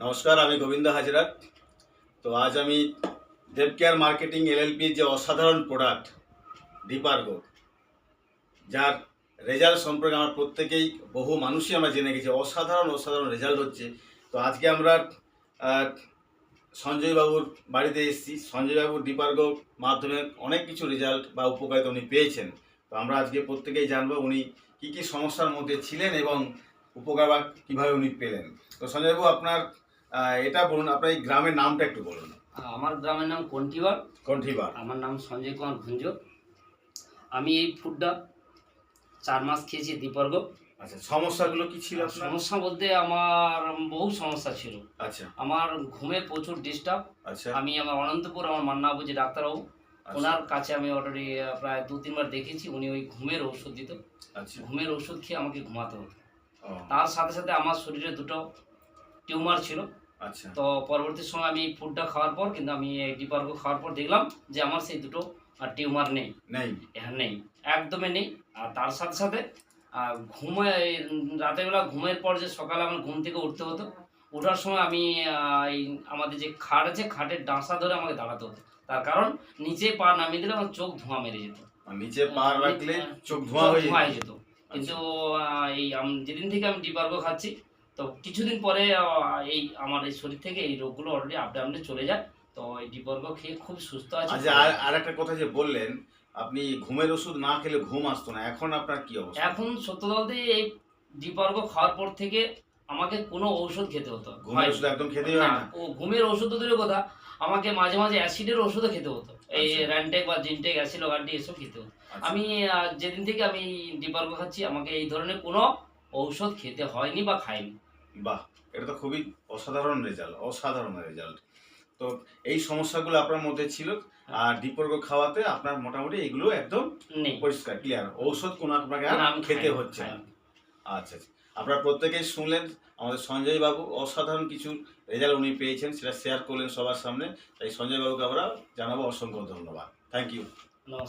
নমস্কার আমি গোবিন্দ হাজরাত। তো আজ আমি দেবকেয়ার মার্কেটিং এলএলপির যে অসাধারণ প্রোডাক্ট ডিপারগো যার রেজাল্ট সম্পর্কে আমরা প্রত্যেকেই বহু মানুষই আমরা জেনে গেছি অসাধারণ অসাধারণ রেজাল্ট হচ্ছে। তো আজকে আমরা আহ, সঞ্জয় বাবুর বাড়িতে এসেছি। সঞ্জয় বাবুর ডিপারগো মাধ্যমে অনেক কিছু রেজাল্ট বা উপকারিতা উনি পেয়েছেন। তো আমরা আজকে প্রত্যেকেই জানব উনি কী কী সমস্যার মধ্যে ছিলেন এবং উপকার বা কীভাবে উনি পেলেন। তো সঞ্জয় বাবু আপনার এটা বলুন আপনার এই গ্রামের নামটা একটু বলুন। আমার গ্রামের নাম কন্টিবার। কণ্ঠিবার আমার নাম সঞ্জয় কুমার ভুঞ্জ আমি এই ফুডটা চার মাস খেয়েছি দীপর্গ আচ্ছা সমস্যাগুলো কি ছিল সমস্যা বলতে আমার বহু সমস্যা ছিল। আচ্ছা। আমার ঘুমে প্রচুর ডিস্টার্ব আচ্ছা। আমি আমার অনন্তপুর আমার মান্নাবু যে ডাক্তারবাবু। আচ্ছা, ওনার কাছে আমি অলরেডি প্রায় দু তিনবার দেখেছি। উনি ওই ঘুমের ওষুধ দিত। আচ্ছা। ঘুমের ওষুধ খেয়ে আমাকে ঘুমাতে হতো। তার সাথে সাথে আমার শরীরে দুটো টিউমার ছিল। তো পরবর্তী সময় আমি ফুডটা খাওয়ার পর কিন্তু আমি এই ডিপার্গো খাওয়ার পর দেখলাম যে আমার সেই দুটো টিউমার নেই। নেই। হ্যাঁ নেই। একদমই নেই। আর তার সাথে সাথে ঘুমে রাতের বেলা ঘুমের পর যে সকালে আমার ঘুম থেকে উঠতে হতো ওঠার সময় আমি এই আমাদের যে খাট আছে খাটের ডাঁসা ধরে আমাকে দাঁড়াতে হতো। তার কারণ নিচে পা নামিয়ে দিলে আমার চোখ ধোঁয়া মেরে যেত। নিচে পা রাখলে চোখ ধোঁয়া হয়ে যেত। যেত। কিন্তু এই যেদিন থেকে আমি ডিপার্গো খাচ্ছি তো কিছুদিন পরে এই আমার এই শরীর থেকে এই রোগগুলো অলরেডি আপডে আপডে চলে যায়। তো এই ডিপার্গো খেয়ে খুব সুস্থ আছে। আচ্ছা আর আর একটা কথা যে বললেন আপনি ঘুমের ওষুধ না খেলে ঘুম আসতো না এখন আপনার কি অবস্থা? এখন সত্য বলতে এই ডিপার্গো খাওয়ার পর থেকে আমাকে কোনো ঔষধ খেতে হতো। ঘুমের ওষুধ একদম খেতেই হয় না, ও ঘুমের ওষুধ তো দূরের কথা আমাকে মাঝে মাঝে অ্যাসিডের ওষুধও খেতে হতো। এই আচ্ছা। র্যান্টেক বা জিনটেক অ্যাসিড অ্যাসিলোগান্টি এসব খেতে হতো। আচ্ছা, আমি যেদিন থেকে আমি ডিপার্গো খাচ্ছি আমাকে এই ধরনের কোনো ঔষধ খেতে হয়নি বা খাইনি বাহ এটা তো খুবই অসাধারণ রেজাল্ট অসাধারণ রেজাল্ট তো এই সমস্যাগুলো আপনার মধ্যে ছিল আর ডিপর্গ খাওয়াতে আপনার মোটামুটি এগুলো একদম পরিষ্কার ক্লিয়ার ঔষধ কোনো আপনাকে আর খেতে হচ্ছে না। আচ্ছা আচ্ছা। আপনারা প্রত্যেকেই শুনলেন আমাদের সঞ্জয় বাবু অসাধারণ কিছু রেজাল্ট উনি পেয়েছেন সেটা শেয়ার করলেন সবার সামনে। তাই সঞ্জয় বাবুকে আমরা জানাব অসংখ্য ধন্যবাদ। Thank you